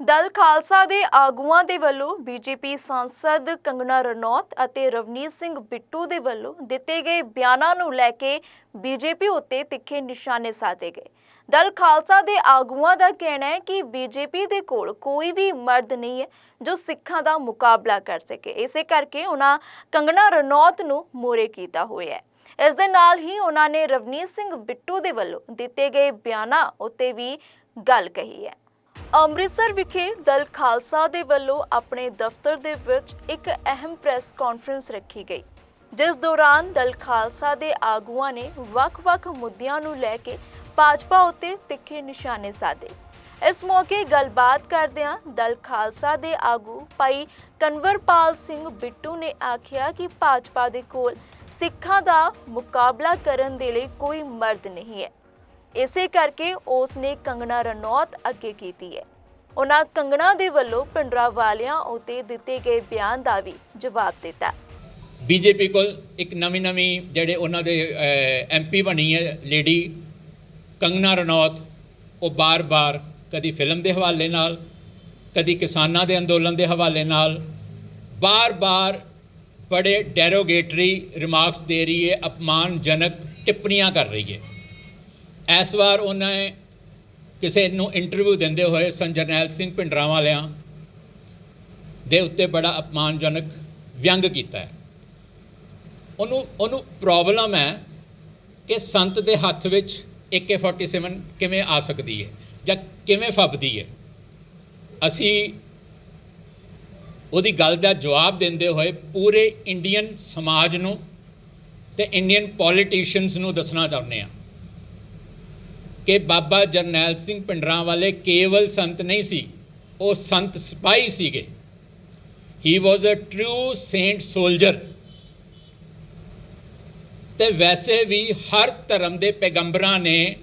ਦਲ ਖਾਲਸਾ ਦੇ ਆਗੂਆਂ ਦੇ ਵੱਲੋਂ ਬੀਜੇਪੀ ਸਾਂਸਦ ਕੰਗਣਾ ਰਣੌਤ ਅਤੇ ਰਵਨੀਤ ਸਿੰਘ ਬਿੱਟੂ ਦੇ ਵੱਲੋਂ ਦਿੱਤੇ ਗਏ ਬਿਆਨਾਂ ਨੂੰ ਲੈ ਕੇ ਬੀਜੇਪੀ ਉੱਤੇ ਤਿੱਖੇ ਨਿਸ਼ਾਨੇ ਸਾਧੇ ਗਏ। ਦਲ ਖਾਲਸਾ ਦੇ ਆਗੂਆਂ ਦਾ ਕਹਿਣਾ ਹੈ ਕਿ ਬੀਜੇਪੀ ਦੇ ਕੋਲ ਕੋਈ ਵੀ ਮਰਦ ਨਹੀਂ ਹੈ ਜੋ ਸਿੱਖਾਂ ਦਾ ਮੁਕਾਬਲਾ ਕਰ ਸਕੇ। ਇਸੇ ਕਰਕੇ ਉਹਨਾਂ ਕੰਗਣਾ ਰਣੌਤ ਨੂੰ ਮੋਰੇ ਕੀਤਾ ਹੋਇਆ ਹੈ। ਇਸ ਦੇ ਨਾਲ ਹੀ ਉਹਨਾਂ ਨੇ ਰਵਨੀਤ ਸਿੰਘ ਬਿੱਟੂ ਦੇ ਵੱਲੋਂ ਦਿੱਤੇ ਗਏ ਬਿਆਨਾਂ ਉੱਤੇ ਵੀ ਗੱਲ ਕਹੀ ਹੈ। ਅੰਮ੍ਰਿਤਸਰ ਵਿਖੇ ਦਲ ਖਾਲਸਾ ਦੇ ਵੱਲੋਂ ਆਪਣੇ ਦਫ਼ਤਰ ਦੇ ਵਿੱਚ ਇੱਕ ਅਹਿਮ ਪ੍ਰੈਸ ਕਾਨਫਰੰਸ ਰੱਖੀ ਗਈ, ਜਿਸ ਦੌਰਾਨ ਦਲ ਖਾਲਸਾ ਦੇ ਆਗੂਆਂ ਨੇ ਵੱਖ-ਵੱਖ ਮੁੱਦਿਆਂ ਨੂੰ ਲੈ ਕੇ ਭਾਜਪਾ ਉੱਤੇ ਤਿੱਖੇ ਨਿਸ਼ਾਨੇ ਸਾਧੇ। ਇਸ ਮੌਕੇ ਗੱਲਬਾਤ ਕਰਦਿਆਂ ਦਲ ਖਾਲਸਾ ਦੇ ਆਗੂ ਭਾਈ ਕਨਵਰਪਾਲ ਸਿੰਘ ਬਿੱਟੂ ਨੇ ਆਖਿਆ ਕਿ ਭਾਜਪਾ ਦੇ ਕੋਲ ਸਿੱਖਾਂ ਦਾ ਮੁਕਾਬਲਾ ਕਰਨ ਦੇ ਲਈ ਕੋਈ ਮਰਦ ਨਹੀਂ ਹੈ। ਇਸੇ ਕਰਕੇ ਉਸ ਨੇ ਕੰਗਣਾ ਰਣੌਤ ਅੱਗੇ ਕੀਤੀ ਹੈ। ਉਹਨਾਂ ਕੰਗਣਾ ਦੇ ਵੱਲੋਂ ਪਿੰਡਰਾ ਵਾਲਿਆਂ ਉਤੇ ਦਿੱਤੇ ਗਏ ਬਿਆਨ ਦਾ ਵੀ ਜਵਾਬ ਦਿੱਤਾ। ਬੀਜੇਪੀ ਕੋਲ ਇੱਕ ਨਵੀਂ ਨਵੀਂ ਜਿਹੜੇ ਉਹਨਾਂ ਦੇ ਐਮਪੀ ਬਣੀ ਹੈ, ਲੇਡੀ ਕੰਗਨਾ ਰਣੌਤ, ਉਹ ਬਾਰ-ਬਾਰ ਕਦੀ ਫਿਲਮ ਦੇ ਹਵਾਲੇ ਨਾਲ, ਕਦੀ ਕਿਸਾਨਾਂ ਦੇ ਅੰਦੋਲਨ ਦੇ ਹਵਾਲੇ ਨਾਲ, ਬਾਰ-ਬਾਰ ਬੜੇ ਡੈਰੋਗੇਟਰੀ ਰਿਮਾਰਕਸ ਦੇ ਰਹੀ ਹੈ, ਅਪਮਾਨਜਨਕ ਟਿੱਪਣੀਆਂ ਕਰ ਰਹੀ ਹੈ। ਇਸ ਵਾਰ ਉਹਨਾਂ ਨੇ ਕਿਸੇ ਨੂੰ ਇੰਟਰਵਿਊ ਦਿੰਦੇ ਹੋਏ ਸੰਜਰਨੈਲ ਸਿੰਘ ਪਿੰਡਰਾਂ ਵਾਲਿਆਂ ਦੇ ਉੱਤੇ ਬੜਾ ਅਪਮਾਨਜਨਕ ਵਿਅੰਗ ਕੀਤਾ ਹੈ। ਉਹਨੂੰ ਉਹਨੂੰ ਪ੍ਰੋਬਲਮ ਹੈ ਕਿ ਸੰਤ ਦੇ ਹੱਥ ਵਿੱਚ AK47 ਕਿਵੇਂ ਆ ਸਕਦੀ ਹੈ ਜਾਂ ਕਿਵੇਂ ਫੱਬਦੀ ਹੈ। ਅਸੀਂ ਉਹਦੀ ਗੱਲ ਦਾ ਜਵਾਬ ਦਿੰਦੇ ਹੋਏ ਪੂਰੇ ਇੰਡੀਅਨ ਸਮਾਜ ਨੂੰ ਤੇ ਇੰਡੀਅਨ ਪੋਲੀਟੀਸ਼ੀਅਨਸ ਨੂੰ ਦੱਸਣਾ ਚਾਹੁੰਦੇ ਹਾਂ। ਕਿ ਬਾਬਾ ਜਰਨੈਲ ਸਿੰਘ ਪਿੰਡਰਾਂ ਵਾਲੇ ਕੇਵਲ ਸੰਤ ਨਹੀਂ ਸੀ, ਉਹ ਸੰਤ ਸਿਪਾਹੀ ਸੀਗੇ। He was a true saint soldier ਤੇ ਵੈਸੇ ਵੀ ਹਰ ਧਰਮ ਦੇ ਪੈਗੰਬਰਾਂ ਨੇ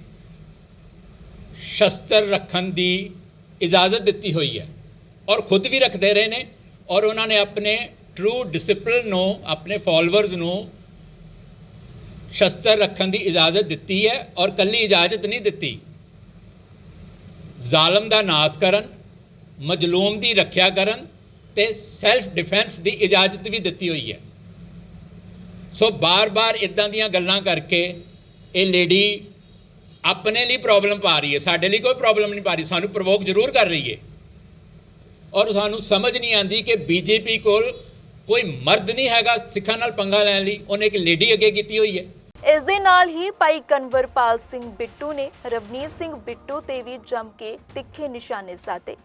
ਸ਼ਸਤਰ ਰੱਖਣ ਦੀ ਇਜਾਜ਼ਤ ਦਿੱਤੀ ਹੋਈ ਹੈ ਔਰ ਖੁਦ ਵੀ ਰੱਖਦੇ ਰਹੇ ਨੇ ਔਰ ਉਹਨਾਂ ਨੇ ਆਪਣੇ ਟਰੂ ਡਿਸਪਲਿਨ ਨੂੰ, ਆਪਣੇ ਫਾਲੋਅਰਸ ਨੂੰ ਸ਼ਸਤਰ ਰੱਖਣ ਦੀ ਇਜਾਜ਼ਤ ਦਿੱਤੀ ਹੈ ਔਰ ਕੱਲੀ ਇਜਾਜ਼ਤ ਨਹੀਂ ਦਿੱਤੀ। ਜ਼ਾਲਮ ਦਾ ਨਾਸ ਕਰਨ, ਮਜਲੂਮ ਦੀ ਰੱਖਿਆ ਕਰਨ ਤੇ ਸੈਲਫ ਡਿਫੈਂਸ ਦੀ ਇਜਾਜ਼ਤ ਵੀ ਦਿੱਤੀ ਹੋਈ ਹੈ। ਸੋ ਬਾਰ-ਬਾਰ ਇਦਾਂ ਦੀਆਂ ਗੱਲਾਂ ਕਰਕੇ ਇਹ ਲੇਡੀ ਆਪਣੇ ਲਈ ਪ੍ਰੋਬਲਮ ਪਾ ਰਹੀ ਹੈ, ਸਾਡੇ ਲਈ ਕੋਈ ਪ੍ਰੋਬਲਮ ਨਹੀਂ ਪਾ ਰਹੀ, ਸਾਨੂੰ ਪ੍ਰਵੋਕ ਜ਼ਰੂਰ ਕਰ ਰਹੀ ਹੈ। ਔਰ ਸਾਨੂੰ ਸਮਝ ਨਹੀਂ ਆਂਦੀ ਕਿ ਬੀਜੇਪੀ ਕੋਲ ਕੋਈ ਮਰਦ ਨਹੀਂ ਹੈਗਾ ਸਿੱਖਾਂ ਨਾਲ ਪੰਗਾ ਲੈਣ ਲਈ, ਉਹਨੇ ਇੱਕ ਲੇਡੀ ਅੱਗੇ ਕੀਤੀ ਹੋਈ ਹੈ। ਇਸ ਦੇ ਨਾਲ ਹੀ ਭਾਈ ਕਨਵਰਪਾਲ ਸਿੰਘ ਬਿੱਟੂ ਨੇ ਰਵਨੀਤ ਸਿੰਘ ਬਿੱਟੂ ਤੇ ਵੀ ਜੰਮ ਕੇ ਤਿੱਖੇ ਨਿਸ਼ਾਨੇ ਸਾਧੇ।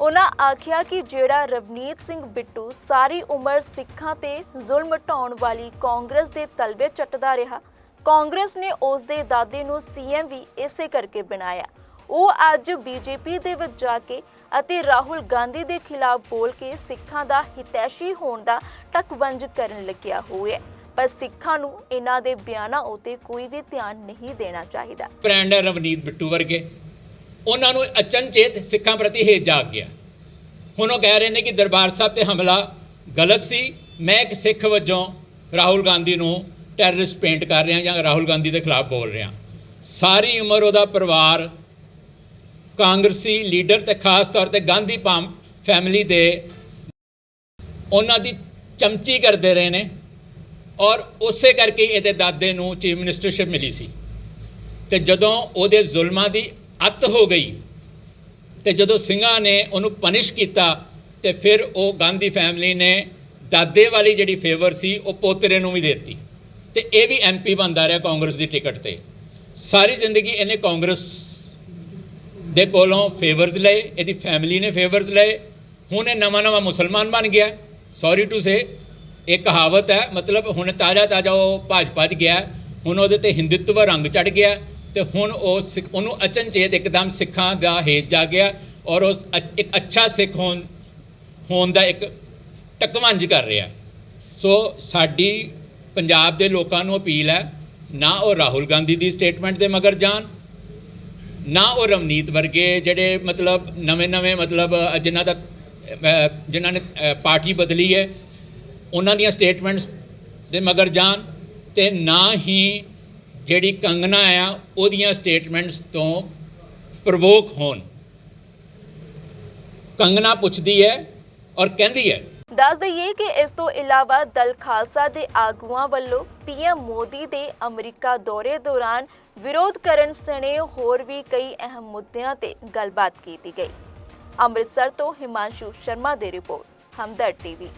ਉਹਨਾਂ ਆਖਿਆ ਕਿ ਜਿਹੜਾ ਰਵਨੀਤ ਸਿੰਘ ਬਿੱਟੂ ਸਾਰੀ ਉਮਰ ਸਿੱਖਾਂ ਤੇ ਜ਼ੁਲਮ ਢਾਉਣ ਵਾਲੀ ਕਾਂਗਰਸ ਦੇ ਤਲਵੇ ਚੱਟਦਾ ਰਿਹਾ, ਕਾਂਗਰਸ ਨੇ ਉਸ ਦੇ ਦਾਦੇ ਨੂੰ ਸੀਐਮ ਵੀ ਇਸੇ ਕਰਕੇ ਬਣਾਇਆ। ਉਹ ਅੱਜ ਬੀਜੇਪੀ ਦੇ ਵਿੱਚ ਜਾ ਕੇ ਅਤੇ ਰਾਹੁਲ ਗਾਂਧੀ ਦੇ ਖਿਲਾਫ ਬੋਲ ਕੇ ਸਿੱਖਾਂ ਦਾ ਹਿਤੈਸ਼ੀ ਹੋਣ ਦਾ ਟਕਵੰਜ ਕਰਨ ਲੱਗਿਆ ਹੋਇਆ ਪਰ ਸਿੱਖਾਂ ਨੂੰ ਇਹਨਾਂ ਦੇ ਬਿਆਨਾਂ ਉਤੇ ਕੋਈ ਵੀ ਧਿਆਨ ਨਹੀਂ ਦੇਣਾ ਚਾਹੀਦਾ। ਫਰੈਂਡ ਰਵਨੀਤ ਬਿੱਟੂ ਵਰਗੇ, ਉਹਨਾਂ ਨੂੰ ਅਚਨਚੇਤ ਸਿੱਖਾਂ ਪ੍ਰਤੀ ਹੇਜ ਜਾਗ ਗਿਆ। ਹੁਣ ਉਹ ਕਹਿ ਰਹੇ ਨੇ ਕਿ ਦਰਬਾਰ ਸਾਹਿਬ ਤੇ ਹਮਲਾ ਗਲਤ ਸੀ। ਮੈਂ ਇੱਕ ਸਿੱਖ ਵਜੋਂ ਰਾਹੁਲ ਗਾਂਧੀ ਨੂੰ ਟੈਰਰਿਸਟ ਪੇਂਟ ਕਰ ਰਿਹਾ ਜਾਂ ਰਾਹੁਲ ਗਾਂਧੀ ਦੇ ਖਿਲਾਫ ਬੋਲ ਰਿਹਾ। ਸਾਰੀ ਉਮਰ ਉਹਦਾ ਪਰਿਵਾਰ ਕਾਂਗਰਸੀ ਲੀਡਰ ਤੇ ਖਾਸ ਤੌਰ ਤੇ ਗਾਂਧੀ ਪਾਮ ਫੈਮਿਲੀ ਦੇ ਉਹਨਾਂ ਦੀ ਚਮਚੀ ਕਰਦੇ ਰਹੇ ਨੇ ਔਰ ਉਸੇ ਕਰਕੇ ਇਹਦੇ ਦਾਦੇ ਨੂੰ ਚੀਫ ਮਿਨਿਸਟਰਸ਼ਿਪ ਮਿਲੀ ਸੀ। ਤੇ ਜਦੋਂ ਉਹਦੇ ਜ਼ੁਲਮਾਂ ਦੀ ਅੱਤ ਹੋ ਗਈ ਤੇ ਜਦੋਂ ਸਿੰਘਾਂ ਨੇ ਉਹਨੂੰ ਪਨਿਸ਼ ਕੀਤਾ ਤੇ ਫਿਰ ਉਹ ਗਾਂਧੀ ਫੈਮਿਲੀ ਨੇ ਦਾਦੇ ਵਾਲੀ ਜਿਹੜੀ ਫੇਵਰ ਸੀ ਉਹ ਪੋਤਰੇ ਨੂੰ ਵੀ ਦੇ ਦਿੱਤੀ। ਤੇ ਇਹ ਵੀ ਐਮਪੀ ਬਣਦਾ ਰਿਹਾ ਕਾਂਗਰਸ ਦੀ ਟਿਕਟ ਤੇ। ਸਾਰੀ ਜ਼ਿੰਦਗੀ ਇਹਨੇ ਕਾਂਗਰਸ ਦੇ ਕੋਲੋਂ ਫੇਵਰਸ ਲਏ, ਇਹਦੀ ਫੈਮਿਲੀ ਨੇ ਫੇਵਰਸ ਲਏ। ਹੁਣ ਇਹ ਨਵਾਂ ਨਵਾਂ ਮੁਸਲਮਾਨ ਬਣ ਗਿਆ। ਸੌਰੀ ਟੂ ਸੇ ਇਹ ਕਹਾਵਤ ਹੈ, ਮਤਲਬ ਹੁਣ ਤਾਜ਼ਾ ਤਾਜ਼ਾ ਉਹ ਭਾਜਪਾ 'ਚ ਗਿਆ। ਹੁਣ ਉਹਦੇ ਤੇ ਹਿੰਦੂਤਵ ਰੰਗ ਚੜ ਗਿਆ ਤੇ ਹੁਣ ਉਹ ਸਿੱਖ- ਉਹਨੂੰ ਅਚਨਚੇਤ ਇੱਕਦਮ ਸਿੱਖਾਂ ਦਾ ਹੇਜ ਜਾ ਗਿਆ ਔਰ ਉਹ ਅ- ਇੱਕ ਅੱਛਾ ਸਿੱਖ ਹੋਣ ਹੋਣ ਦਾ ਇੱਕ ਟਕਵੰਜ ਕਰ ਰਿਹਾ। ਸੋ ਸਾਡੀ ਪੰਜਾਬ ਦੇ ਲੋਕਾਂ ਨੂੰ ਅਪੀਲ ਹੈ, ਨਾ ਉਹ ਰਾਹੁਲ ਗਾਂਧੀ ਦੀ ਸਟੇਟਮੈਂਟ ਦੇ ਮਗਰ ਜਾਣ ਨਾ ਉਹ ਰਵਨੀਤ ਵਰਗੇ ਜਿਹੜੇ ਮਤਲਬ ਨਵੇਂ-ਨਵੇਂ ਮਤਲਬ ਜਿਨ੍ਹਾਂ ਦਾ ਜਿਨ੍ਹਾਂ ਨੇ ਪਾਰਟੀ ਬਦਲੀ ਹੈ, ਉਹਨਾਂ ਦੀਆਂ ਸਟੇਟਮੈਂਟਸ ਦੇ ਮਗਰ ਜਾਣ ਤੇ ਨਾ ਹੀ ਜਿਹੜੀ ਕੰਗਨਾ ਆ, ਉਹਦੀਆਂ ਸਟੇਟਮੈਂਟਸ ਤੋਂ ਪ੍ਰਵੋਕ ਹੋਣ। ਕੰਗਨਾ ਪੁੱਛਦੀ ਹੈ ਔਰ ਕਹਿੰਦੀ ਹੈ ਦੱਸ ਦਈਏ ਕਿ ਇਸ ਤੋਂ ਇਲਾਵਾ ਦਲ ਖਾਲਸਾ ਦੇ ਆਗੂਆਂ ਵੱਲੋਂ ਪੀਐਮ ਮੋਦੀ ਦੇ ਅਮਰੀਕਾ ਦੌਰੇ ਦੌਰਾਨ ਵਿਰੋਧ ਕਰਨ ਸਣੇ ਹੋਰ ਵੀ ਕਈ ਅਹਿਮ ਮੁੱਦਿਆਂ ਤੇ ਗੱਲਬਾਤ ਕੀਤੀ ਗਈ। ਅੰਮ੍ਰਿਤਸਰ ਤੋਂ ਹਿਮਾਂਸ਼ੂ ਸ਼ਰਮਾ ਦੀ ਰਿਪੋਰਟ, ਹਮਦਰ ਟੀਵੀ।